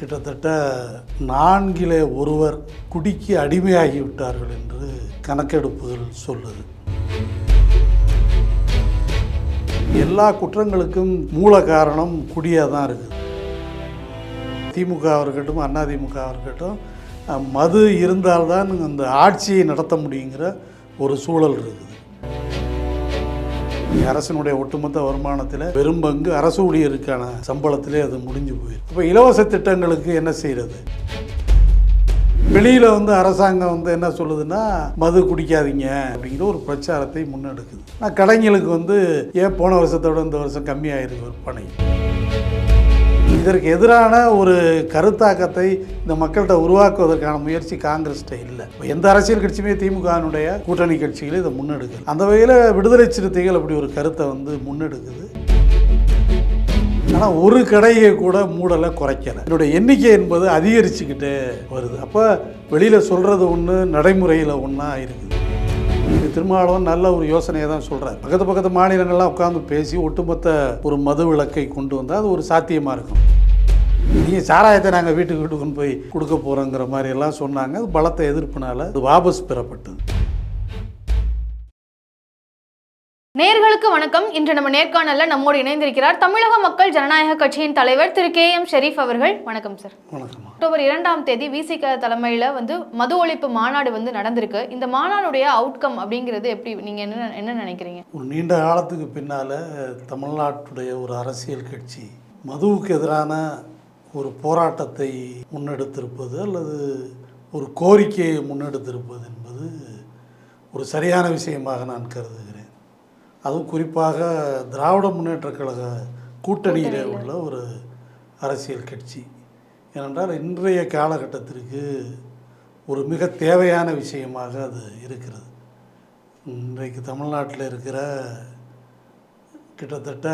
கிட்டத்தட்ட நான்கிலே ஒருவர் குடிக்கு அடிமையாகிவிட்டார்கள் என்று கணக்கெடுப்புகள் சொல்லுது. எல்லா குற்றங்களுக்கும் மூல காரணம் குடியாக தான் இருக்குது. திமுக இருக்கட்டும் அதிமுக இருக்கட்டும் மது இருந்தால்தான் அந்த ஆட்சியை நடத்த முடியுங்கிற ஒரு சூழல் இருக்குது. அரசனுடைய ஒட்டுமொத்த வருமானத்தில் பெரும் பங்கு அரசு ஊழியருக்கான சம்பளத்திலே அது முடிஞ்சு போயிருக்கு இப்போ இலவச திட்டங்களுக்கு என்ன செய்கிறது வெளியில் வந்து அரசாங்கம் வந்து என்ன சொல்லுதுன்னா மது குடிக்காதீங்க அப்படிங்கிற ஒரு பிரச்சாரத்தை முன்னெடுக்குது. நான் கடைங்களுக்கு வந்து ஏன் போன வருஷத்தோட இந்த வருஷம் கம்மியாயிருக்கு விற்பனை இதற்கு எதிரான ஒரு கருத்தாக்கத்தை இந்த மக்கள்கிட்ட உருவாக்குவதற்கான முயற்சி காங்கிரஸ்கிட்ட இல்லை. இப்போ எந்த அரசியல் கட்சியுமே திமுகவினுடைய கூட்டணி கட்சிகளை இதை முன்னெடுக்குது அந்த வகையில் விடுதலை சிறுத்தைகள் அப்படி ஒரு கருத்தை வந்து முன்னெடுக்குது. ஆனால் ஒரு கடையை கூட மூடலை குறைக்கலை. என்னுடைய எண்ணிக்கை என்பது அதிகரிச்சுக்கிட்டே வருது. அப்போ வெளியில் சொல்கிறது ஒன்று நடைமுறையில் ஒன்றா இருக்குது. இது திருமாவளவன் நல்ல ஒரு யோசனையை தான் சொல்கிறார் பக்கத்து பக்கத்து மாநிலங்கள்லாம் உட்காந்து பேசி ஒட்டுமொத்த ஒரு மது விளக்கை கொண்டு வந்தால் அது ஒரு சாத்தியமாக இருக்கும். நீங்கள் சாராயத்தை நாங்கள் வீட்டுக்கு வீட்டுக்கு கொண்டு போய் கொடுக்க போகிறோங்கிற மாதிரி எல்லாம் சொன்னாங்க. அது பலத்தை எதிர்ப்புனால அது வாபஸ் பெறப்பட்டது. நேர்களுக்கு வணக்கம். இன்று நம்ம நேர்காணல்ல நம்மோடு இணைந்திருக்கிறார் தமிழக மக்கள் ஜனநாயக கட்சியின் தலைவர் திரு கே எம் ஷெரீப் அவர்கள். வணக்கம் சார். வணக்கம்மா. அக்டோபர் இரண்டாம் தேதி விசிக தலைமையில வந்து மது ஒழிப்பு மாநாடு வந்து நடந்திருக்கு. இந்த மாநாடுடைய அவுட்கம் அப்படிங்கிறது எப்படி நீங்க என்ன என்ன நினைக்கிறீங்க? ஒரு நீண்ட காலத்துக்கு பின்னால் தமிழ்நாட்டுடைய ஒரு அரசியல் கட்சி மதுவுக்கு எதிரான ஒரு போராட்டத்தை முன்னெடுத்திருப்பது அல்லது ஒரு கோரிக்கையை முன்னெடுத்திருப்பது என்பது ஒரு சரியான விஷயமாக நான் கருதுகிறேன். அதுவும் குறிப்பாக திராவிட முன்னேற்றக் கழக கூட்டணியிலே உள்ள ஒரு அரசியல் கட்சி. ஏனென்றால் இன்றைய காலகட்டத்திற்கு ஒரு மிக தேவையான விஷயமாக அது இருக்கிறது. இன்றைக்கு தமிழ்நாட்டில் இருக்கிற கிட்டத்தட்ட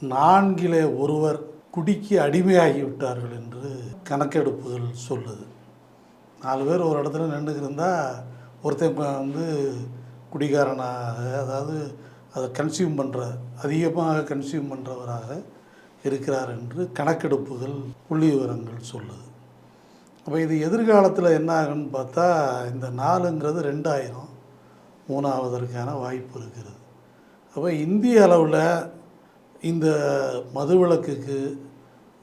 நான்கிலே ஒருவர் குடிக்கு அடிமையாகி விட்டார்கள் என்று கணக்கெடுப்புகள் சொல்லுது. நாலு பேர் ஒரு இடத்துல நின்றுக்கிருந்தா ஒருத்தன் வந்து குடிகாரனாக அதாவது அதை கன்சியூம் பண்ணுற அதிகமாக கன்சியூம் பண்ணுறவராக இருக்கிறார் என்று கணக்கெடுப்புகள் புள்ளி விவரங்கள் சொல்லுது. அப்போ இது எதிர்காலத்தில் என்ன ஆகுன்னு பார்த்தா இந்த நாலுங்கிறது ரெண்டாயிரம் மூணாவதற்கான வாய்ப்பு இருக்கிறது. அப்போ இந்திய அளவில் இந்த மதுவிலக்குக்கு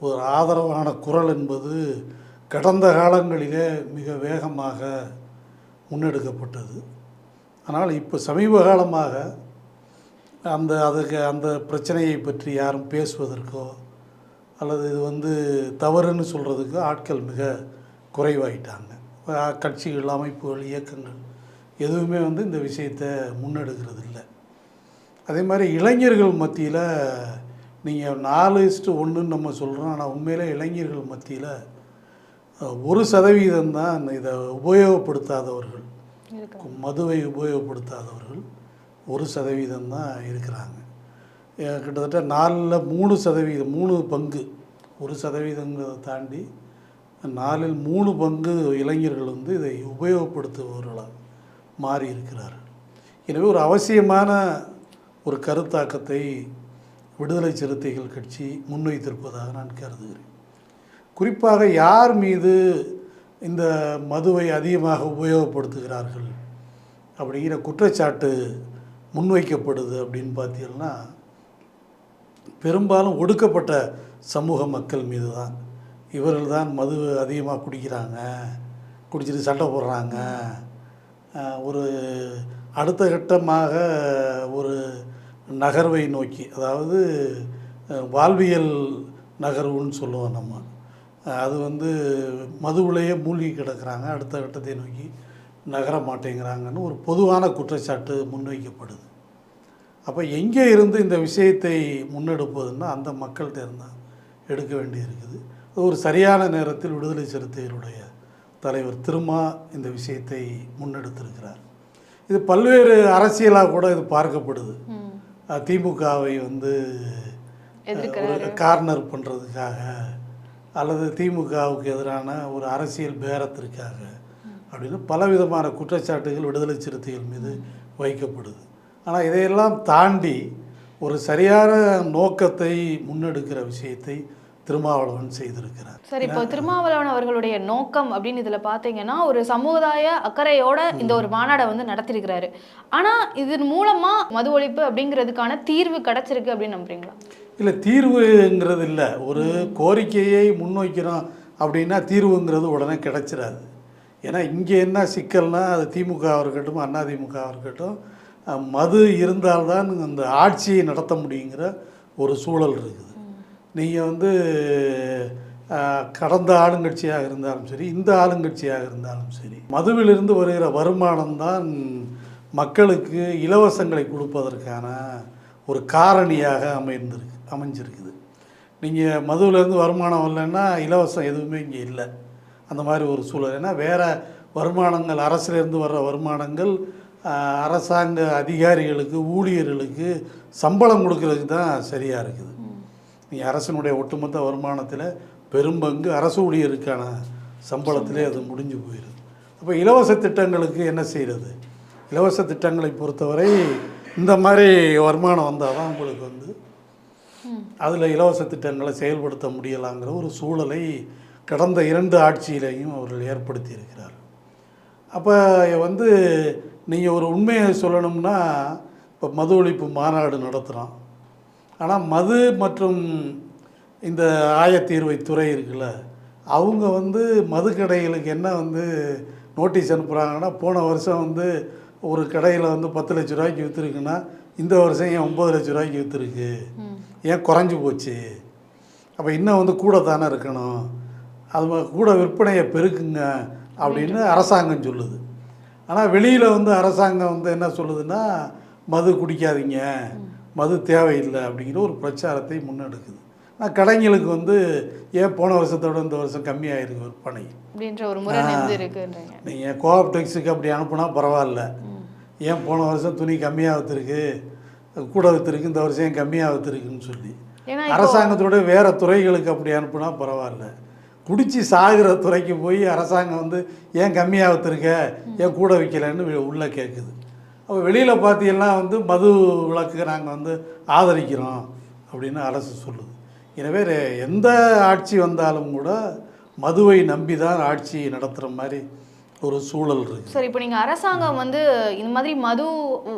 ஒரு ஆதரவான குரல் என்பது கடந்த காலங்களிலே மிக வேகமாக முன்னெடுக்கப்பட்டது. ஆனால் இப்போ சமீப காலமாக அந்த அதுக்கு அந்த பிரச்சனையை பற்றி யாரும் பேசுவதற்கோ அல்லது இது வந்து தவறுன்னு சொல்கிறதுக்கோ ஆட்கள் மிக குறைவாயிட்டாங்க. கட்சிகள் அமைப்புகள் இயக்கங்கள் எதுவுமே வந்து இந்த விஷயத்தை முன்னெடுக்கிறது இல்லை அதே மாதிரி இளைஞர்கள் மத்தியில் நீங்கள் நாலு இஸ்ட்டு ஒன்றுன்னு நம்ம சொல்கிறோம் ஆனால் உண்மையிலே இளைஞர்கள் மத்தியில் ஒரு சதவீதம் தான் இதை உபயோகப்படுத்தாதவர்கள் மதுவை உபயோகப்படுத்தாதவர்கள். ஒரு சதவீதம் தான் இருக்கிறாங்க. கிட்டத்தட்ட நாலில் மூணு சதவீதம் மூணு பங்கு. ஒரு சதவீதங்கிறத தாண்டி நாலில் மூணு பங்கு இளைஞர்கள் வந்து இதை உபயோகப்படுத்துபவர்களாக மாறி இருக்கிறார்கள். எனவே ஒரு அவசியமான ஒரு கருத்தாக்கத்தை விடுதலை சிறுத்தைகள் கட்சி முன்வைத்திருப்பதாக நான் கருதுகிறேன். குறிப்பாக யார் மீது இந்த மதுவை அதிகமாக உபயோகப்படுத்துகிறார்கள் அப்படிங்கிற குற்றச்சாட்டு முன்வைக்கப்படுது அப்படின்னு பார்த்தீங்கன்னா பெரும்பாலும் ஒடுக்கப்பட்ட சமூக மக்கள் மீது தான் இவர்கள் தான் மது அதிகமாக குடிக்கிறாங்க குடிச்சிட்டு சண்டை போடுறாங்க. ஒரு அடுத்த கட்டமாக ஒரு நகர்வை நோக்கி அதாவது வாழ்வியல் நகர்வுன்னு சொல்லுவோம் நம்ம. அது வந்து மதுவிலேயே மூழ்கி கிடக்கிறாங்க அடுத்த கட்டத்தை நோக்கி. நகர மாட்டேங்கிறாங்கன்னு ஒரு பொதுவான குற்றச்சாட்டு முன்வைக்கப்படுது. அப்போ எங்கே இருந்து இந்த விஷயத்தை முன்னெடுப்பதுன்னா அந்த மக்கள்கிட்ட இருந்தால் எடுக்க வேண்டியிருக்குது. அது ஒரு சரியான நேரத்தில் விடுதலை சிறுத்தைகளுடைய தலைவர் திருமா இந்த விஷயத்தை முன்னெடுத்திருக்கிறார். இது பல்வேறு அரசியலாக கூட இது பார்க்கப்படுது. திமுகவை வந்து ஒரு கார்னர் பண்ணுறதுக்காக அல்லது திமுகவுக்கு எதிரான ஒரு அரசியல் பேரத்திற்காக அப்படின்னு பலவிதமான குற்றச்சாட்டுகள் விடுதலை சிறுத்தைகள் மீது வைக்கப்படுது. ஆனால் இதையெல்லாம் தாண்டி ஒரு சரியான நோக்கத்தை முன்னெடுக்கிற விஷயத்தை திருமாவளவன் செய்திருக்கிறார். சார் இப்போ திருமாவளவன் அவர்களுடைய நோக்கம் அப்படின்னு இதுல பாத்தீங்கன்னா ஒரு சமுதாய அக்கறையோட இந்த ஒரு மாநாடை வந்து நடத்திருக்கிறாரு ஆனா இதன் மூலமா மது ஒழிப்பு அப்படிங்கிறதுக்கான தீர்வு கிடைச்சிருக்கு அப்படின்னு நம்புறீங்களா? இல்லை தீர்வுங்கிறது இல்லை. ஒரு கோரிக்கையை முன்வைக்கிறோம் அப்படின்னா தீர்வுங்கிறது உடனே கிடைச்சிடாது ஏன்னா இங்கே என்ன சிக்கல்னால் அது திமுகவாக இருக்கட்டும் அதிமுகவாக இருக்கட்டும் மது இருந்தால்தான் அந்த ஆட்சியை நடத்த முடியுங்கிற ஒரு சூழல் இருக்குது. நீங்கள் வந்து கடந்த ஆளுங்கட்சியாக இருந்தாலும் சரி இந்த ஆளுங்கட்சியாக இருந்தாலும் சரி மதுவிலிருந்து வருகிற வருமானம் தான் மக்களுக்கு இலவசங்களை கொடுப்பதற்கான ஒரு காரணியாக அமைந்திருக்கு அமைஞ்சிருக்குது. நீங்கள் மதுவிலேருந்து வருமானம் இல்லைன்னா இலவசம் எதுவுமே இங்கே இல்லை. அந்த மாதிரி ஒரு சூழல். ஏன்னா வேறு வருமானங்கள் அரசுலேருந்து வர்ற வருமானங்கள் அரசாங்க அதிகாரிகளுக்கு ஊழியர்களுக்கு சம்பளம் கொடுக்கறதுக்கு தான் சரியாக இருக்குது. நீங்கள் அரசனுடைய ஒட்டுமொத்த வருமானத்தில் பெரும்பங்கு அரசு ஊழியருக்கான சம்பளத்திலே அது முடிஞ்சு போயிடுது அப்போ இலவச திட்டங்களுக்கு என்ன செய்கிறது இலவச திட்டங்களை பொறுத்தவரை இந்த மாதிரி வருமானம் வந்தால் தான் உங்களுக்கு வந்து அதில் இலவச திட்டங்களை செயல்படுத்த முடியலாங்கிற ஒரு சூழலை கடந்த இரண்டு ஆட்சியிலையும் அவர்கள் ஏற்படுத்தி இருக்கிறார் அப்போ வந்து நீங்கள் ஒரு உண்மையை சொல்லணும்னா இப்போ மது ஒழிப்பு மாநாடு நடத்துகிறோம் ஆனால் மது மற்றும் இந்த ஆயத்தீர்வை துறை இருக்குல்ல அவங்க வந்து மது கடைகளுக்கு என்ன வந்து நோட்டீஸ் அனுப்புகிறாங்கன்னா போன வருஷம் வந்து ஒரு கடையில் வந்து பத்து லட்ச ரூபாய்க்கு விற்றுருக்குன்னா இந்த வருஷம் ஏன் ஒம்பது லட்ச ரூபாய்க்கு விற்றுருக்கு ஏன் குறைஞ்சி போச்சு? அப்போ இன்னும் வந்து கூட தானே இருக்கணும்? அது கூட விற்பனையை பெருக்குங்க அப்படின்னு அரசாங்கம் சொல்லுது. ஆனால் வெளியில் வந்து அரசாங்கம் வந்து என்ன சொல்லுதுன்னா மது குடிக்காதீங்க மது தேவையில்லை அப்படிங்கிற ஒரு பிரச்சாரத்தை முன்னெடுக்குது. ஆனால் கடைங்களுக்கு வந்து ஏன் போன வருஷத்தோட இந்த வருஷம் கம்மியாயிருக்கு விற்பனை அப்படின்ற ஒரு முறை நீங்கள் கோஆப் டெக்ஸுக்கு அப்படி அனுப்புனா பரவாயில்ல. ஏன் போன வருஷம் துணி கம்மியாக விற்றுருக்கு கூட விற்றுருக்கு இந்த வருஷம் ஏன் கம்மியாக விற்றுருக்குன்னு சொல்லி அரசாங்கத்தோட வேற துறைகளுக்கு அப்படி அனுப்புனா பரவாயில்ல. குடித்து சாகிற துறைக்கு போய் அரசாங்கம் வந்து ஏன் கம்மியாகத்திருக்க? ஏன் கூட விற்கலன்னு உள்ளே கேட்குது அப்போ வெளியில் பார்த்தீங்கன்னா வந்து மது விளக்கு நாங்கள் வந்து ஆதரிக்கிறோம் அப்படின்னு அரசு சொல்லுது. எனவே எந்த ஆட்சி வந்தாலும் கூட மதுவை நம்பி தான் ஆட்சி நடத்துகிற மாதிரி ஒரு சூழல் இருக்குது சார் இப்போ நீங்க அரசாங்கம் வந்து இந்த மாதிரி மது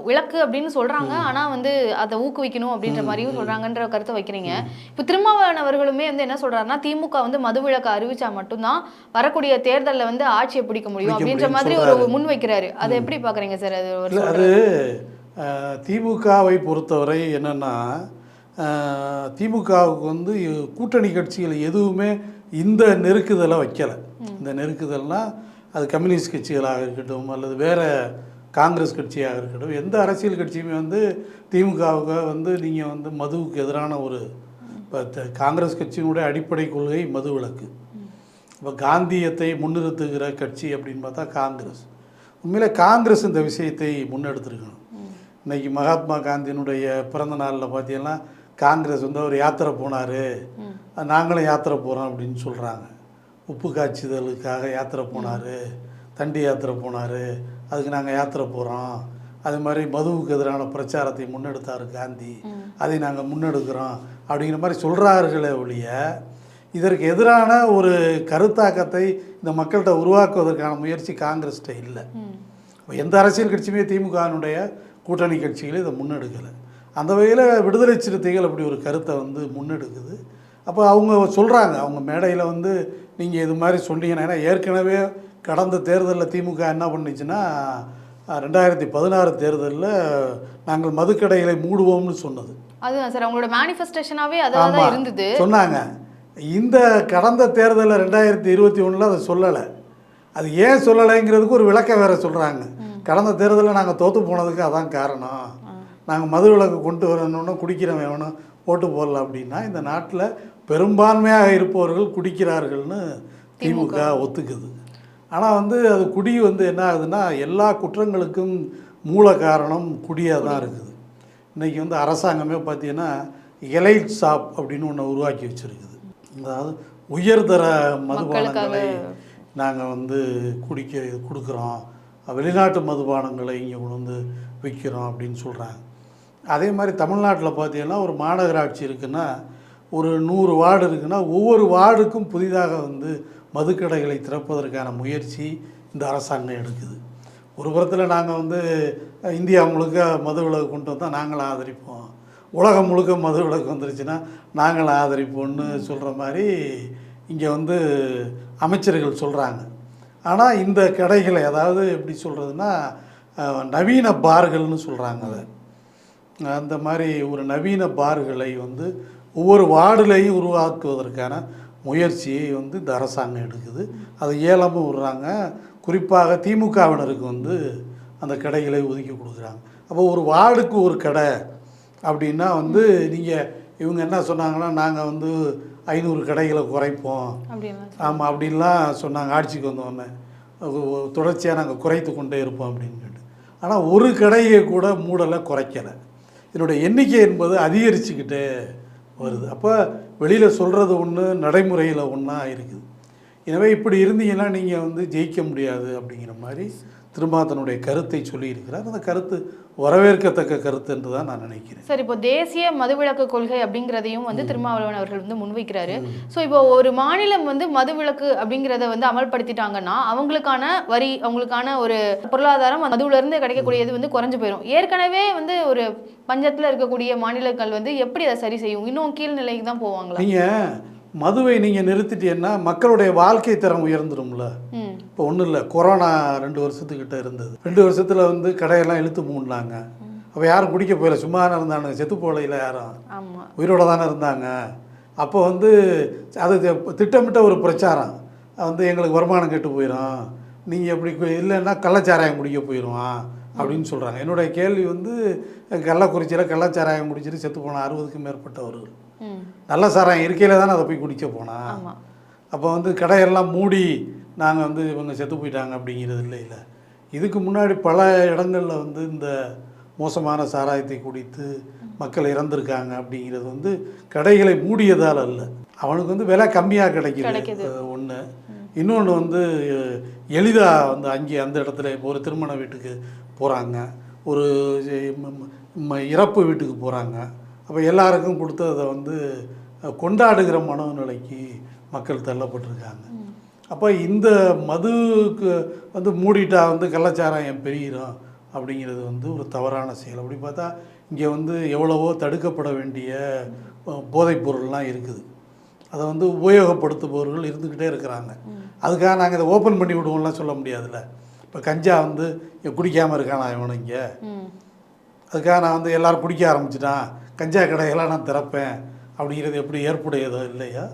விளக்கு அப்படின்னு சொல்றாங்க. ஆனா வந்து அதை ஊக்குவிக்கணும் அப்படின்ற மாதிரியும் சொல்றாங்கன்ற கருத்தை வைக்கிறீங்க. இப்போ திருமாவளவன் அவர்களுமே வந்து என்ன சொல்றாருன்னா திமுக வந்து மது விளக்கு அறிவிச்சா மட்டும்தான் வரக்கூடிய தேர்தல்ல வந்து ஆட்சியை பிடிக்க முடியும் அப்படின்ற மாதிரி ஒரு முன் வைக்கிறாரு. அதை எப்படி பாக்குறீங்க சார்? அது ஒரு அது திமுகவை பொறுத்தவரை என்னென்னா திமுகவுக்கு வந்து கூட்டணி கட்சிகள் எதுவுமே இந்த நெருக்குதலை வைக்கலை. இந்த நெருக்குதல்னா அது கம்யூனிஸ்ட் கட்சிகளாக இருக்கட்டும் அல்லது வேறு காங்கிரஸ் கட்சியாக இருக்கட்டும் எந்த அரசியல் கட்சியுமே வந்து திமுகவுக்கு வந்து நீங்கள் வந்து மதுவுக்கு எதிரான ஒரு இப்போ காங்கிரஸ் கட்சியினுடைய அடிப்படை கொள்கை மது விலக்கு. இப்போ காந்தியத்தை முன்னிறுத்துகிற கட்சி அப்படின்னு பார்த்தா காங்கிரஸ். உண்மையிலே காங்கிரஸ் இந்த விஷயத்தை முன்னெடுத்திருக்கணும். இன்னைக்கு மகாத்மா காந்தியினுடைய பிறந்த நாளில் பார்த்தீங்கன்னா காங்கிரஸ் வந்து அவர் யாத்திரை போனார். நாங்களும் யாத்திரை போகிறோம் அப்படின்னு சொல்கிறாங்க உப்பு காய்ச்சுதலுக்காக யாத்திரை போனார் தண்டி யாத்திரை போனார் அதுக்கு நாங்கள் யாத்திரை போகிறோம் அது மாதிரி மதுவுக்கு எதிரான பிரச்சாரத்தை முன்னெடுத்தார் காந்தி. அதை நாங்கள் முன்னெடுக்கிறோம் அப்படிங்கிற மாதிரி சொல்கிறார்களே ஒழிய இதற்கு எதிரான ஒரு கருத்தாக்கத்தை இந்த மக்கள்கிட்ட உருவாக்குவதற்கான முயற்சி காங்கிரஸ்கிட்ட இல்லை. எந்த அரசியல் கட்சியுமே திமுகவினுடைய கூட்டணி கட்சிகள் இதை முன்னெடுக்கலை. அந்த வகையில் விடுதலை சிறுத்தைகள் அப்படி ஒரு கருத்தை வந்து முன்னெடுக்குது. அப்போ அவங்க சொல்கிறாங்க அவங்க மேடையில் வந்து நீங்கள் இது மாதிரி சொன்னீங்கன்னா ஏன்னா ஏற்கனவே கடந்த தேர்தலில் திமுக என்ன பண்ணுச்சுன்னா ரெண்டாயிரத்தி பதினாறு தேர்தலில் நாங்கள் மதுக்கடைகளை மூடுவோம்னு சொன்னது. அதுதான் சார் அவங்களோட மேனிஃபெஸ்டேஷனாவே அதான். இருந்தது. சொன்னாங்க. இந்த கடந்த தேர்தலில் ரெண்டாயிரத்தி இருபத்தி ஒன்றில் அதை சொல்லலை. அது ஏன் சொல்லலைங்கிறதுக்கு ஒரு விளக்கம் வேற சொல்கிறாங்க கடந்த தேர்தலில் நாங்கள் தோற்று போனதுக்கு அதான் காரணம். நாங்கள் மது விலக்கு கொண்டு வரணும்னா குடிக்கிறவன் எவனும் ஓட்டு போடல அப்படின்னா இந்த நாட்டில் பெரும்பான்மையாக இருப்பவர்கள் குடிக்கிறார்கள்னு திமுக. ஒத்துக்குது. ஆனால் வந்து அது குடி வந்து என்ன ஆகுதுன்னா எல்லா குற்றங்களுக்கும் மூல காரணம் குடியாக தான் இருக்குது. இன்றைக்கி வந்து அரசாங்கமே பார்த்தீங்கன்னா எலைட் ஷாப் அப்படின்னு ஒன்று உருவாக்கி வச்சுருக்குது. அதாவது உயர்தர மதுபானங்களை நாங்கள் வந்து குடிக்க கொடுக்குறோம். வெளிநாட்டு மதுபானங்களை இங்கே கொண்டு வந்து விற்கிறோம் அப்படின்னு சொல்கிறாங்க அதே மாதிரி தமிழ்நாட்டில் பார்த்தீங்கன்னா ஒரு மாநகராட்சி இருக்குன்னா ஒரு நூறு வார்டு இருக்குன்னா ஒவ்வொரு வார்டுக்கும் புதிதாக வந்து மதுக்கடைகளை திறப்பதற்கான முயற்சி இந்த அரசாங்கம் எடுக்குது. ஒரு புறத்தில் நாங்கள் வந்து இந்தியா முழுக்க மது விலக்கு கொண்டு வந்தால் நாங்களும் ஆதரிப்போம். உலகம் முழுக்க மது விலக்கு வந்துருச்சுன்னா நாங்களும் ஆதரிப்போம்னு சொல்கிற மாதிரி இங்கே வந்து அமைச்சர்கள் சொல்கிறாங்க ஆனால் இந்த கடைகளை அதாவது எப்படி சொல்கிறதுனா நவீன பார்கள்னு சொல்கிறாங்க அதை. அந்த மாதிரி ஒரு நவீன பார்களை வந்து ஒவ்வொரு வார்டுலையும் உருவாக்குவதற்கான முயற்சியை வந்து இந்த அரசாங்கம் எடுக்குது. அதை ஏலமும் விடுறாங்க. குறிப்பாக திமுகவினருக்கு வந்து அந்த கடைகளை ஒதுக்கி கொடுக்குறாங்க. அப்போ ஒரு வார்டுக்கு ஒரு கடை அப்படின்னா வந்து நீங்கள் இவங்க என்ன சொன்னாங்கன்னா நாங்கள் வந்து ஐநூறு கடைகளை குறைப்போம். ஆமாம் அப்படின்லாம் சொன்னாங்க ஆட்சிக்கு வந்தோடனே தொடர்ச்சியாக நாங்கள் குறைத்து கொண்டே இருப்போம் அப்படின்னு சொல்லிட்டு. ஆனால் ஒரு கடையை கூட மூடலை குறைக்கலை. இதனுடைய எண்ணிக்கை என்பது அதிகரிச்சுக்கிட்டே வருது. அப்போ வெளியில் சொல்கிறது ஒன்று நடைமுறையில் ஒன்றா இருக்குது. எனவே இப்படி இருந்தீங்கன்னா நீங்கள் வந்து ஜெயிக்க முடியாது அப்படிங்கிற மாதிரி திரும்ப தன்னுடைய கருத்தை சொல்லியிருக்கிறார். அந்த கருத்து வரவேற்கத்தக்க கருத்து என்று தான் நான் நினைக்கிறேன். சரி இப்போ தேசிய மதுவிலக்கு கொள்கை அப்படிங்கிறதையும் வந்து திருமாவளவன் அவர்கள் வந்து முன்வைக்கிறாரு. ஸோ இப்போ ஒரு மாநிலம் வந்து மதுவிலக்கு அப்படிங்கிறத வந்து அமல்படுத்திட்டாங்கன்னா அவங்களுக்கான வரி அவங்களுக்கான ஒரு பொருளாதாரம் மதுவுல இருந்து கிடைக்கக்கூடியது வந்து குறைஞ்சு போயிடும் ஏற்கனவே வந்து ஒரு பஞ்சத்துல இருக்கக்கூடிய மாநிலங்கள் வந்து எப்படி அதை சரி செய்யும்? இன்னும் கீழ்நிலைக்கு தான் போவாங்களா? நீங்கள் மதுவை நீங்கள் நிறுத்திட்டீங்கன்னா மக்களுடைய வாழ்க்கை தரம் உயர்ந்துரும்ல. ம். இப்போ ஒன்றும் இல்லை கொரோனா ரெண்டு வருஷத்துக்கிட்ட இருந்தது. ரெண்டு வருஷத்தில் வந்து கடையெல்லாம் இழுத்து மூடினாங்க. அப்போ யாரும் குடிக்க போயில சும்மா தானே இருந்தானுங்க செத்து போகலையில் யாரும். உயிரோட தானே இருந்தாங்க. அப்போ வந்து அது திட்டமிட்ட ஒரு பிரச்சாரம். வந்து எங்களுக்கு வருமானம் கெட்டு போயிடும் நீங்கள் எப்படி இல்லைன்னா கள்ளச்சாராயம் குடிக்க போயிடுவான் அப்படின்னு சொல்கிறாங்க என்னுடைய கேள்வி வந்து கள்ளக்குறிச்சியில் கள்ளச்சாராயம் குடிச்சிட்டு செத்து போன அறுபதுக்கும் மேற்பட்டவர்கள். நல்ல சாராயம் இருக்கையில் தானே அதை போய் குடிக்க போனா? ஆமா. அப்போ வந்து கடையெல்லாம் மூடி நாங்கள் வந்து இவங்க செத்து போயிட்டாங்க அப்படிங்கிறது இல்லை இல்லை. இதுக்கு முன்னாடி பல இடங்களில் வந்து இந்த மோசமான சாராயத்தை குடித்து மக்கள் இறந்துருக்காங்க அப்படிங்கிறது வந்து கடைகளை மூடியதால் அல்ல. அவனுக்கு வந்து விலை கம்மியாக கிடைக்குது. ஒன்று இன்னொன்று வந்து எளிதாக வந்து அங்கே அந்த இடத்துல இப்போ ஒரு திருமண வீட்டுக்கு போகிறாங்க ஒரு இறப்பு வீட்டுக்கு போகிறாங்க அப்போ எல்லாருக்கும் கொடுத்து அதை வந்து கொண்டாடுகிற மனோநிலைக்கு மக்கள் தள்ளப்பட்டிருக்காங்க. அப்போ இந்த மதுக்கு வந்து மூடிட்டா வந்து கள்ளச்சாராயம் பெருகிரும் அப்படிங்கிறது வந்து ஒரு தவறான செயல். அப்படி பார்த்தா இங்கே வந்து எவ்வளவோ தடுக்கப்பட வேண்டிய அஹ், போதைப் பொருள்லாம் இருக்குது. அதை வந்து உபயோகப்படுத்துபவர்கள் இருந்துக்கிட்டே இருக்கிறாங்க. அதுக்காக நாங்கள் இதை ஓப்பன் பண்ணி விடுவோம்லாம் சொல்ல முடியாதுல்ல. இப்போ கஞ்சா வந்து இங்க குடிக்காம இருக்கானா இவனு இங்கே ம். அதுக்காக நான் வந்து எல்லாரும் குடிக்க ஆரம்பிச்சிட்டான். கஞ்சா கடையெல்லாம் நான் திறப்பேன். அப்படிங்கிறது எப்படி ஏற்புடையதோ இல்லையா?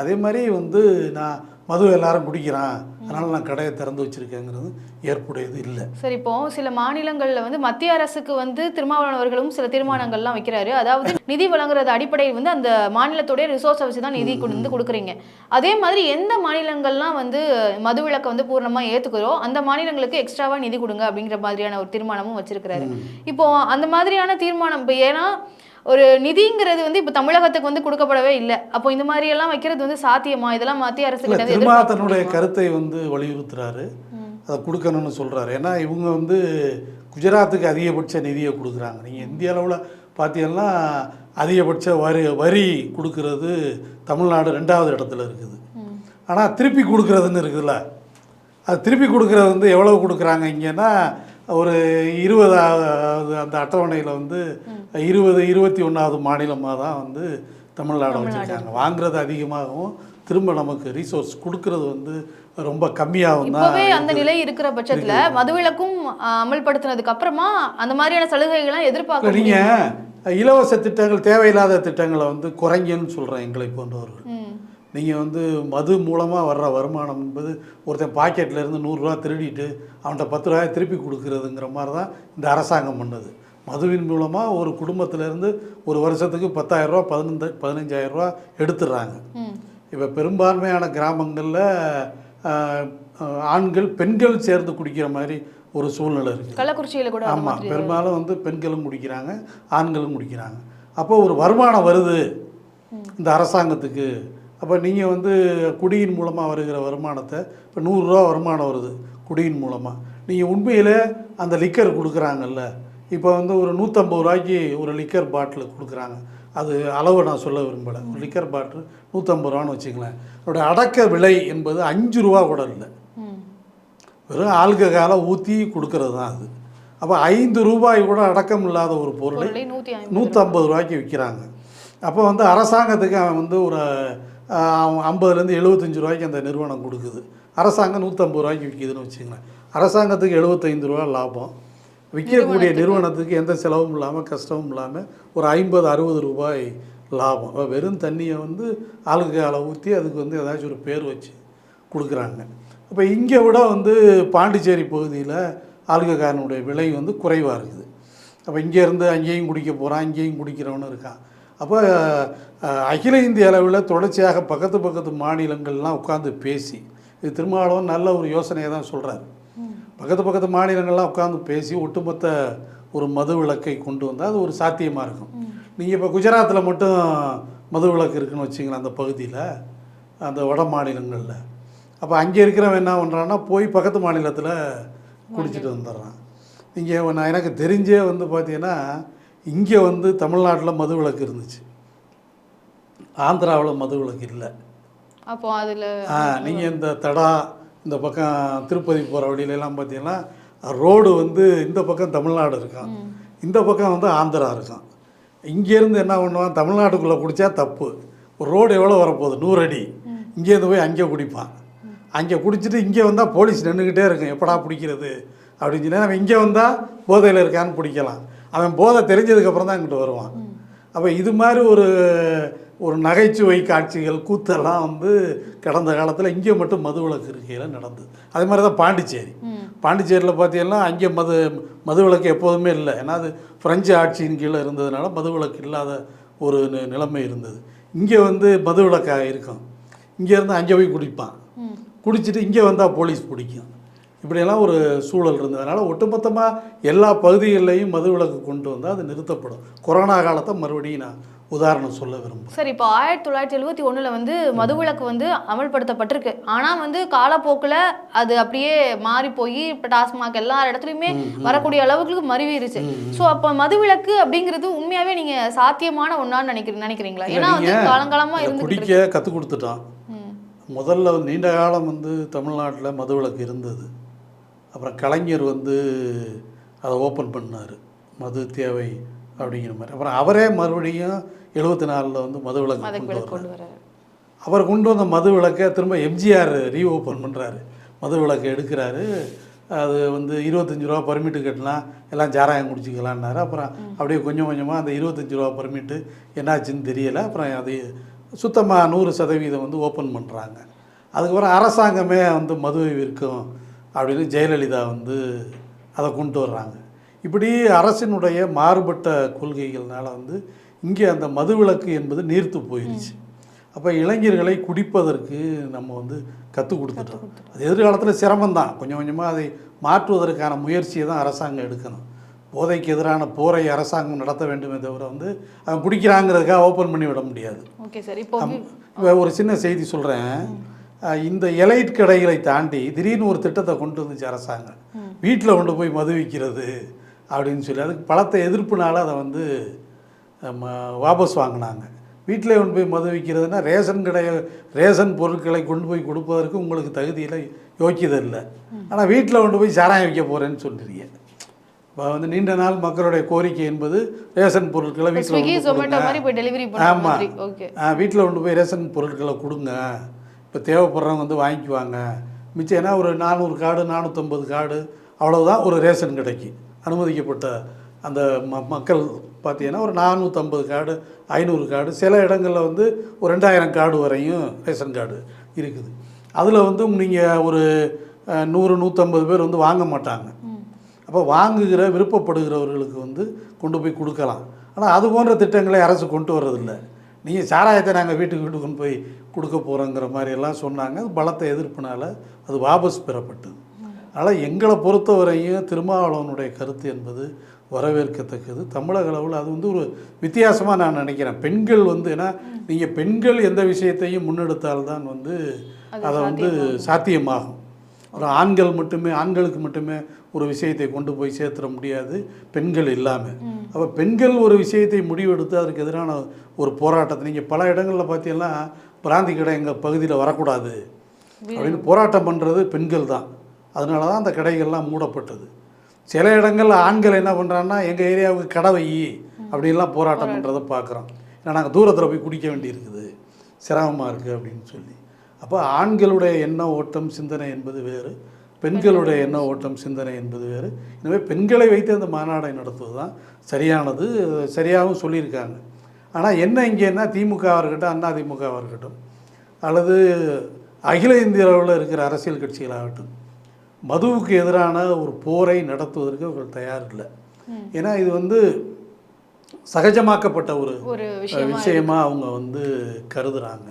அதே மாதிரி வந்து நான் மது எல்லாரும் குடிக்கிறான். அதனால் நான் கடையை திறந்து வச்சுருக்கேங்கிறது ஏற்புடையது இல்லை. சரி இப்போ சில மாநிலங்கள்ல வந்து மத்திய அரசுக்கு வந்து திருமாவளவன் அவர்களும் சில தீர்மானங்கள்லாம் வைக்கிறாரு. அதாவது நிதி வழங்குறது அடிப்படையில் வந்து அந்த மாநிலத்துடைய ரிசோர்ஸை வச்சு தான் நிதி கொண்டு கொடுக்குறீங்க. அதே மாதிரி எந்த மாநிலங்கள்லாம் வந்து மது விலக்கை வந்து பூர்ணமா ஏத்துக்கிறோ அந்த மாநிலங்களுக்கு எக்ஸ்ட்ராவா நிதி கொடுங்க அப்படிங்கிற மாதிரியான ஒரு தீர்மானமும் வச்சிருக்கிறாரு. இப்போ அந்த மாதிரியான தீர்மானம் இப்போ ஏன்னா ஒரு நிதிங்கிறது வந்து இப்போ தமிழகத்துக்கு வந்து கொடுக்கப்படவே இல்லை. அப்போ இந்த மாதிரி எல்லாம் வைக்கிறது வந்து சாத்தியமா? இதெல்லாம் மத்திய அரசு எதிர்பார்க்க தன்னுடைய? கருத்தை வந்து வலியுறுத்துறாரு. அதை கொடுக்கணும்னு சொல்கிறாரு ஏன்னா இவங்க வந்து குஜராத்துக்கு அதிகபட்ச நிதியை கொடுக்குறாங்க. நீங்கள் இந்திய அளவில் பார்த்தீங்கன்னா அதிகபட்ச வரி வரி கொடுக்கறது தமிழ்நாடு ரெண்டாவது இடத்துல இருக்குது. ஆனால் திருப்பி கொடுக்குறதுன்னு இருக்குதுல்ல அது திருப்பி கொடுக்குறது வந்து எவ்வளவு கொடுக்குறாங்க இங்கேன்னா ஒரு இருபதாவது அந்த அட்டவணையில் வந்து இருபது இருபத்தி ஒன்றாவது மாநிலமாக தான் வந்து தமிழ்நாடு வச்சுருக்காங்க. வாங்குறது அதிகமாகவும் திரும்ப நமக்கு ரிசோர்ஸ் கொடுக்கறது வந்து ரொம்ப கம்மியாகவும் தான் இப்பவே அந்த நிலை இருக்கிற பட்சத்துல மதுவிலக்கும் அமல்படுத்தினதுக்கு அப்புறமா அந்த மாதிரியான சலுகைகள்லாம் எதிர்பார்க்க நீங்கள் இலவச திட்டங்கள் தேவையில்லாத திட்டங்களை வந்து குறைங்கன்னு சொல்கிறேன் எங்களை போன்றவர்கள். நீங்கள் வந்து மது மூலமாக வர்ற வருமானம் என்பது ஒருத்தன் பாக்கெட்ல இருந்து நூறுரூவா திருடிட்டு அவன்கிட்ட பத்து ரூபாய் திருப்பி கொடுக்குறதுங்கிற மாதிரி தான் இந்த அரசாங்கம் பண்ணது. மதுவின் மூலமாக ஒரு குடும்பத்திலேருந்து ஒரு வருஷத்துக்கு பத்தாயிரரூவா பதினஞ்சு பதினஞ்சாயிரரூவா எடுத்துடுறாங்க. இப்போ பெரும்பான்மையான கிராமங்களில் ஆண்கள் பெண்கள் சேர்ந்து குடிக்கிற மாதிரி ஒரு சூழ்நிலை இருக்குது கள்ளக்குறிச்சியில கூட ஆமாம் பெரும்பாலும் வந்து பெண்களும் முடிக்கிறாங்க ஆண்களும் முடிக்கிறாங்க அப்போ ஒரு வருமானம் வருது. இந்த அரசாங்கத்துக்கு அப்போ நீங்கள் வந்து குடியின் மூலமாக வருகிற வருமானத்தை இப்போ நூறுரூவா வருமானம் வருது குடியின் மூலமாக நீங்கள் உண்மையில் அந்த லிக்கர் கொடுக்குறாங்கல்ல இப்போ வந்து ஒரு நூற்றம்பது ரூபாய்க்கு ஒரு லிக்கர் பாட்டில் கொடுக்குறாங்க. அது அளவு நான் சொல்ல விரும்பலை. ஒரு லிக்கர் பாட்டில் நூற்றம்பது ரூபான்னு வச்சுங்களேன் அதோட அடக்க விலை என்பது அஞ்சு ரூபா கூட இல்லை. வெறும் ஆல்கஹாலை ஊற்றி கொடுக்கறது தான் அது. அப்போ ஐந்து ரூபாய் கூட அடக்கம் இல்லாத ஒரு பொருளை நூற்றம்பது ரூபாய்க்கு விற்கிறாங்க. அப்போ வந்து அரசாங்கத்துக்கு அவன் வந்து ஒரு ஐம்பதுலேருந்து எழுபத்தஞ்சு ரூபாய்க்கு அந்த நிறுவனம் கொடுக்குது. அரசாங்கம் நூற்றம்பது ரூபாய்க்கு விற்கிதுன்னு வச்சுங்களேன் அரசாங்கத்துக்கு எழுபத்தைந்து ரூபா லாபம். விற்கக்கூடிய நிறுவனத்துக்கு. எந்த செலவும் இல்லாமல் கஷ்டமும் இல்லாமல் ஒரு ஐம்பது அறுபது ரூபாய் லாபம். வெறும் தண்ணியை வந்து ஆளுக்கால ஊற்றி அதுக்கு வந்து ஏதாச்சும் ஒரு பேர் வச்சு கொடுக்குறாங்க. அப்போ இங்கே விட வந்து பாண்டிச்சேரி பகுதியில் ஆளுக்காரனுடைய விலை வந்து குறைவாக இருக்குது. அப்போ இங்கேருந்து அங்கேயும் குடிக்க போகிறான் இங்கேயும் குடிக்கிறவனும் இருக்கான். அப்போ அகில இந்திய அளவில் தொடர்ச்சியாக பக்கத்து பக்கத்து மாநிலங்கள்லாம் உட்காந்து பேசி இது திருமாவளவன் நல்ல ஒரு யோசனையை தான் சொல்கிறார் பக்கத்து பக்கத்து மாநிலங்கள்லாம் உட்காந்து பேசி ஒட்டுமொத்த ஒரு மது விளக்கை கொண்டு வந்தால் அது ஒரு சாத்தியமாக இருக்கும். நீங்கள் இப்போ குஜராத்தில் மட்டும் மது விளக்கு இருக்குன்னு வச்சிங்களேன் அந்த பகுதியில் அந்த வட மாநிலங்களில். அப்போ அங்கே இருக்கிறவன் என்ன பண்ணுறான்னா போய் பக்கத்து மாநிலத்தில் குடிச்சிட்டு வந்துடுறான். இங்கே நான் எனக்கு தெரிஞ்சே வந்து பார்த்தீங்கன்னா இங்கே வந்து தமிழ்நாட்டில் மது விளக்கு இருந்துச்சு. ஆந்திராவில் மது விளக்கு இல்லை. அப்போ அதுல ஆ நீங்கள் இந்த தடா இந்த பக்கம் திருப்பதி போகிற வழியிலலாம் பார்த்தீங்கன்னா ரோடு வந்து இந்த பக்கம் தமிழ்நாடு இருக்கான். இந்த பக்கம் வந்து ஆந்திரா இருக்கான். இங்கேருந்து என்ன பண்ணுவான்? தமிழ்நாட்டுக்குள்ளே குடித்தா தப்பு. ஒரு ரோடு எவ்வளோ வரப்போகுது? நூறு அடி. இங்கேருந்து போய் அங்கே குடிப்பான். அங்கே குடிச்சிட்டு இங்கே வந்தால் போலீஸ் நின்றுக்கிட்டே இருக்கும். எப்படா பிடிக்கிறது? அப்படின்னு சொல்லி அவன் இங்கே வந்தால் போதையில் இருக்கான்னு பிடிக்கலாம். அவன் போதை தெரிஞ்சதுக்கப்புறம் தான் இங்கிட்டு வருவான். அப்போ இது மாதிரி ஒரு ஒரு நகைச்சுவை காட்சிகள் கூத்தெல்லாம் வந்து கடந்த காலத்தில் இங்கே மட்டும் மது விளக்கு இருக்கையில் நடந்தது. அதே மாதிரி தான் பாண்டிச்சேரி பாண்டிச்சேரியில் பார்த்தீங்கன்னா அங்கே மது மது விளக்கு எப்போதுமே இல்லை. ஏன்னா அது பிரெஞ்சு ஆட்சியின் கீழே இருந்ததுனால மது விளக்கு இல்லாத ஒரு நிலைமை இருந்தது. இங்கே வந்து மது விளக்காக இருக்கும். இங்கேருந்து அங்கே போய் குடிப்பான். குடிச்சிட்டு இங்கே வந்தால் போலீஸ் பிடிக்கும். இப்படியெல்லாம் ஒரு சூழல் இருந்ததுனால ஒட்டுமொத்தமாக எல்லா பகுதிகளிலையும் மது விலக்கு கொண்டு வந்தால் அது நிறுத்தப்படும். கொரோனா காலத்தை மறுபடியும் நான் உதாரணம் சொல்ல விரும்புகிறேன். சரி இப்போ ஆயிரத்தி தொள்ளாயிரத்தி எழுபத்தி ஒண்ணுல வந்து மதுவிலக்கு வந்து அமல்படுத்தப்பட்டிருக்கு. ஆனா வந்து காலப்போக்குல அது அப்படியே மாறி போய் இப்போ டாஸ்மாக் எல்லா இடத்துலையுமே வரக்கூடிய அளவுக்கு மருவிருச்சு. ஸோ அப்போ மதுவிலக்கு அப்படிங்கிறது உண்மையாவே நீங்க சாத்தியமான ஒன்னான்னு நினைக்கிறீங்க நினைக்கிறீங்களா? ஏன்னா வந்து நீங்க காலங்காலமா இதை இருந்து குடிக்க கற்றுக் கொடுத்துட்டான். முதல்ல நீண்ட காலம் வந்து தமிழ்நாட்டில் மது விலக்கு இருந்தது. அப்புறம் கலைஞர் வந்து அதை ஓப்பன் பண்ணார். மது தேவை அப்படிங்கிற மாதிரி. அப்புறம் அவரே மறுபடியும் எழுபத்தி நாலில் வந்து மது விலக்கு கொண்டு வர்றாரு. அவர் கொண்டு வந்த மது விளக்கை திரும்ப எம்ஜிஆர் ரீஓப்பன் பண்ணுறாரு மது விளக்கை எடுக்கிறாரு. அது வந்து இருபத்தஞ்சி ரூபா பர்மிட்டு கட்டலாம். எல்லாம் சாராயம் குடிச்சிக்கலான்னாரு அப்புறம் அப்படியே கொஞ்சம் கொஞ்சமாக அந்த இருபத்தஞ்சி ரூபா பர்மிட்டு என்னாச்சுன்னு தெரியலை. அப்புறம் அது சுத்தமாக நூறு சதவீதம் வந்து ஓப்பன் பண்ணுறாங்க அதுக்கப்புறம் அரசாங்கமே வந்து மதுவை விற்கும் அப்படின்னு ஜெயலலிதா வந்து அதை கொண்டு வர்றாங்க. இப்படி அரசினுடைய மாறுபட்ட கொள்கைகள்னால வந்து இங்கே அந்த மதுவிலக்கு என்பது நீர்த்து போயிடுச்சு அப்போ இளைஞர்களை குடிப்பதற்கு நம்ம வந்து கற்றுக் கொடுத்துட்டோம். அது எதிர்காலத்தில் சிரமம்தான். கொஞ்சம் கொஞ்சமாக அதை மாற்றுவதற்கான முயற்சியை தான் அரசாங்கம் எடுக்கணும். போதைக்கு எதிரான போரை அரசாங்கம் நடத்த வேண்டுமே தவிர வந்து அவன் குடிக்கிறாங்கிறதுக்காக ஓப்பன் பண்ணி விட முடியாது. Okay sir. இப்போ இப்ப ஒரு சின்ன செய்தி சொல்கிறேன் இந்த எலைட் கடைகளை தாண்டி திடீர்னு ஒரு திட்டத்தை கொண்டு வந்துச்சு அரசாங்கம். வீட்டில் கொண்டு போய் மது விற்கிறது அப்படின்னு சொல்லி அதுக்கு பலத்த எதிர்ப்புனால அதை வந்து வாபஸ் வாங்கினாங்க. வீட்டில் கொண்டு போய் மது விற்கிறதுனா ரேஷன் கடை ரேஷன் பொருட்களை கொண்டு போய் கொடுப்பதற்கு உங்களுக்கு தகுதியில் யோக்கியதை இல்லை ஆனால் வீட்டில் கொண்டு போய் சாராயம் விற்க போகிறேன்னு சொல்கிறீங்க இப்போ வந்து நீண்ட நாள் மக்களுடைய கோரிக்கை என்பது ரேஷன் பொருட்களை வீட்டில் ஸ்விக்கி கொண்டு ஜொமேட்டோ கொடுங்க. மாதிரி இப்போ டெலிவரி பண்ணுற ஆமா. மாதிரி ஓகே வீட்டில் கொண்டு போய் ரேஷன் பொருட்களை கொடுங்க. இப்போ தேவைப்படுறவங்க வந்து வாங்கிக்குவாங்க. மிச்சம் ஏன்னா ஒரு நானூறு கார்டு நானூற்றம்பது கார்டு அவ்வளவுதான் ஒரு ரேஷன் கடைக்கு. அனுமதிக்கப்பட்ட அந்த ம மக்கள் பார்த்தீங்கன்னா ஒரு நானூற்றம்பது கார்டு ஐநூறு கார்டு சில இடங்களில் வந்து ஒரு ரெண்டாயிரம் கார்டு வரையும் ரேஷன் கார்டு இருக்குது. அதில் வந்து நீங்கள் ஒரு நூறு நூற்றம்பது பேர் வந்து வாங்க மாட்டாங்க. அப்போ வாங்குகிற விருப்பப்படுகிறவர்களுக்கு வந்து கொண்டு போய் கொடுக்கலாம். ஆனால் அது போன்ற திட்டங்களை அரசு கொண்டு வர்றதில்ல. நீங்கள் சாராயத்தை நாங்கள் வீட்டுக்கு வீட்டுக்கு கொண்டு போய் கொடுக்க போகிறோங்கிற மாதிரி எல்லாம் சொன்னாங்க. அது பலத்த எதிர்ப்புனால அது வாபஸ் பெறப்பட்டது. அதனால் எங்களை பொறுத்தவரையும் திருமாவளவனுடைய கருத்து என்பது வரவேற்கத்தக்கது. தமிழக அளவில் அது வந்து ஒரு வித்தியாசமாக நான் நினைக்கிறேன். பெண்கள் வந்து ஏன்னா நீங்கள் பெண்கள் எந்த விஷயத்தையும் முன்னெடுத்தால்தான் வந்து அதை வந்து சாத்தியமாகும். ஒரு ஆண்கள் மட்டுமே ஆண்களுக்கு மட்டுமே ஒரு விஷயத்தை கொண்டு போய் சேர்த்துட முடியாது. பெண்கள் இல்லாமல் அப்போ பெண்கள் ஒரு விஷயத்தை முடிவெடுத்து அதற்கு எதிரான ஒரு போராட்டத்தை நீங்கள் பல இடங்களில் பார்த்தீங்கன்னா பிராந்தி கடை எங்கள் பகுதியில் வரக்கூடாது. அப்படின்னு போராட்டம் பண்ணுறது பெண்கள் தான். அதனால தான் அந்த கடைகள்லாம் மூடப்பட்டது. சில இடங்களில் ஆண்கள் என்ன பண்ணுறாங்கன்னா எங்கள் ஏரியாவுக்கு கடை வை அப்படின்லாம் போராட்டம் பண்ணுறதை பார்க்குறோம் ஏன்னா நாங்கள் தூரத்தில் போய் குடிக்க வேண்டியிருக்குது. சிரமமாக இருக்குது அப்படின்னு சொல்லி. அப்போ ஆண்களுடைய எண்ண ஓட்டம் சிந்தனை என்பது வேறு. பெண்களுடைய எண்ண ஓட்டம் சிந்தனை என்பது வேறு. எனவே பெண்களை வைத்து அந்த மாநாடை நடத்துவது தான் சரியானது சரியாகவும் சொல்லியிருக்காங்க. ஆனால் என்ன இங்கேன்னா திமுகவாக இருக்கட்டும் அண்ணா திமுகவாக இருக்கட்டும் அல்லது அகில இந்திய அளவில் இருக்கிற அரசியல் கட்சிகளாகட்டும் மதுவுக்கு எதிரான ஒரு போரை நடத்துவதற்கு அவர்கள் தயார் இல்லை. ஏன்னா இது வந்து சகஜமாக்கப்பட்ட ஒரு ஒரு விஷயம் விஷயமா அவங்க வந்து கருதுறாங்க.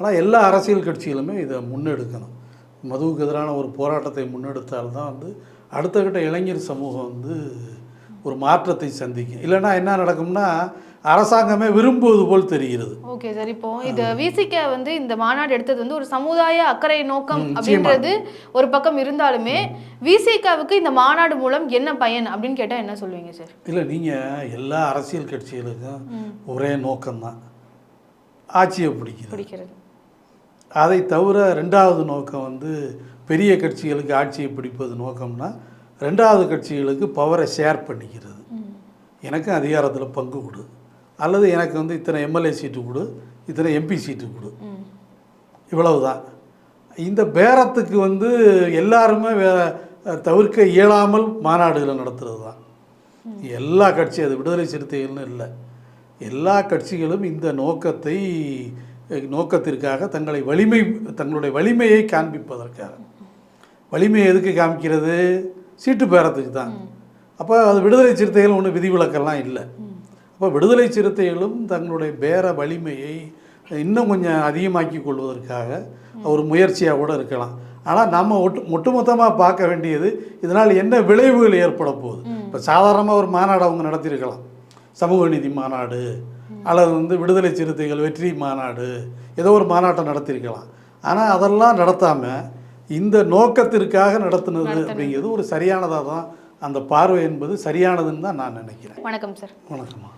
ஆனால் எல்லா அரசியல் கட்சிகளுமே இதை முன்னெடுக்கணும். மதுவுக்கு எதிரான ஒரு போராட்டத்தை முன்னெடுத்தால்தான் வந்து அடுத்த கட்ட இளைஞர் சமூகம் வந்து ஒரு மாற்றத்தை சந்திக்கும். இல்லைன்னா என்ன நடக்கும்னா அரசாங்கமே விரும்புவது போல் தெரிகிறது. ஓகே சார் இப்போ இது விசிக வந்து இந்த மாநாடு எடுத்தது வந்து ஒரு சமுதாய அக்கறை நோக்கம். அப்படின்றது ஒரு பக்கம் இருந்தாலுமே விசிகாவுக்கு இந்த மாநாடு மூலம் என்ன பயன் அப்படின்னு கேட்டா என்ன சொல்லுவீங்க சார்? இல்லை நீங்கள் எல்லா அரசியல் கட்சிகளுக்கும் ஒரே நோக்கம்தான். ஆட்சியை பிடிக்கிறது. பிடிக்கிறது. அதை தவிர ரெண்டாவது நோக்கம் வந்து பெரிய கட்சிகளுக்கு ஆட்சியை பிடிப்பது நோக்கம்னா ரெண்டாவது கட்சிகளுக்கு பவரை ஷேர் பண்ணிக்கிறது. எனக்கும் அதிகாரத்தில் பங்கு கொடு. அல்லது எனக்கு வந்து இத்தனை எம்எல்ஏ சீட்டு கொடு இத்தனை எம்பி சீட்டு கொடு. ம். இவ்வளவுதான். இந்த பேரத்துக்கு வந்து எல்லாருமே வே தவிர்க்க இயலாமல் மாநாடுகளை நடத்துறது தான் எல்லா கட்சி அது விடுதலை சிறுத்தைகள்னு இல்லை. எல்லா கட்சிகளும் இந்த நோக்கத்தை நோக்கத்திற்காக தங்களை வலிமை தங்களுடைய வலிமையை காண்பிப்பதற்காக. வலிமை எதுக்கு காமிக்கிறது? சீட்டு பேரத்துக்கு தான். அப்போ அது விடுதலை சிறுத்தைகள் ஒன்றும் விதிவிலக்கெல்லாம் இல்லை. அப்போ விடுதலை சிறுத்தைகளும் தங்களுடைய பேர வலிமையை இன்னும் கொஞ்சம் அதிகமாக்கி கொள்வதற்காக ஒரு முயற்சியாக கூட இருக்கலாம். ஆனால் நம்ம ஒட்டு ஒட்டுமொத்தமாக பார்க்க வேண்டியது இதனால் என்ன விளைவுகள் ஏற்பட போகுது? இப்போ சாதாரணமாக ஒரு மாநாடு அவங்க நடத்தியிருக்கலாம். சமூக நீதி மாநாடு அல்லது வந்து விடுதலை சிறுத்தைகள் வெற்றி மாநாடு ஏதோ ஒரு மாநாட்டை நடத்தியிருக்கலாம். ஆனால் அதெல்லாம் நடத்தாமல் இந்த நோக்கத்திற்காக நடத்துனது அப்படிங்கிறது ஒரு சரியானதாக தான் அந்த பார்வை என்பது சரியானதுன்னு தான் நான் நினைக்கிறேன். வணக்கம் சார். வணக்கம்மா.